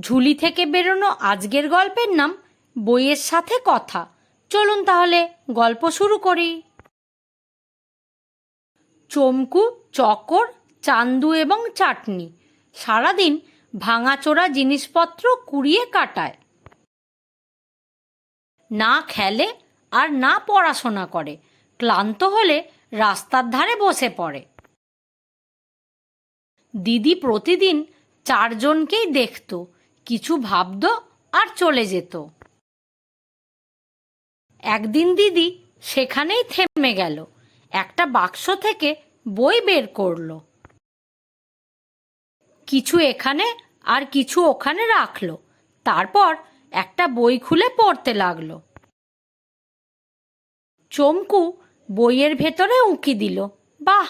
ঝুলি থেকে বেরোনো আজকের গল্পের নাম, বইয়ের সাথে কথা। চলুন তাহলে গল্প শুরু করি। চমকু, চকর, চান্দু এবং চাটনি। সারাদিন ভাঙাচোরা জিনিসপত্র কুড়িয়ে কাটায়। না খেলে আর না পড়াশোনা করে। ক্লান্ত হলে রাস্তার ধারে বসে পড়ে। দিদি প্রতিদিন চারজনকেই দেখত। কিছু ভাবত আর চলে যেত। একদিন দিদি সেখানেই থেমে গেল। একটা বাক্স থেকে বই বের করল। কিছু এখানে আর কিছু ওখানে রাখল। তারপর একটা বই খুলে পড়তে লাগল। চমকু বইয়ের ভেতরে উঁকি দিল। বাহ,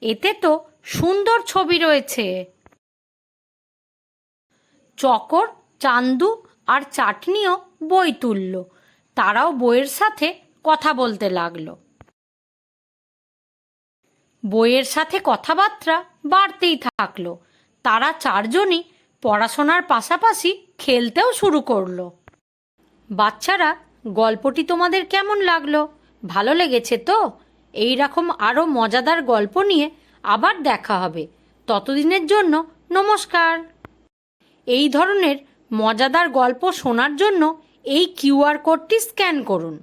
এতে তো সুন্দর ছবি রয়েছে। চকর, চান্দু আর চাটনিও বই তুলল। তারাও বইয়ের সাথে কথা বলতে লাগল। বইয়ের সাথে কথাবার্তা বাড়তেই থাকল। তারা চারজনই পড়াশোনার পাশাপাশি খেলতেও শুরু করল। বাচ্চারা, গল্পটি তোমাদের কেমন লাগল? ভালো লেগেছে তো? এই রকম আরও মজাদার গল্প নিয়ে আবার দেখা হবে। ততদিনের জন্য নমস্কার। এই ধরনের মজাদার গল্প শোনার জন্য এই কিউআর কোডটি স্ক্যান করুন।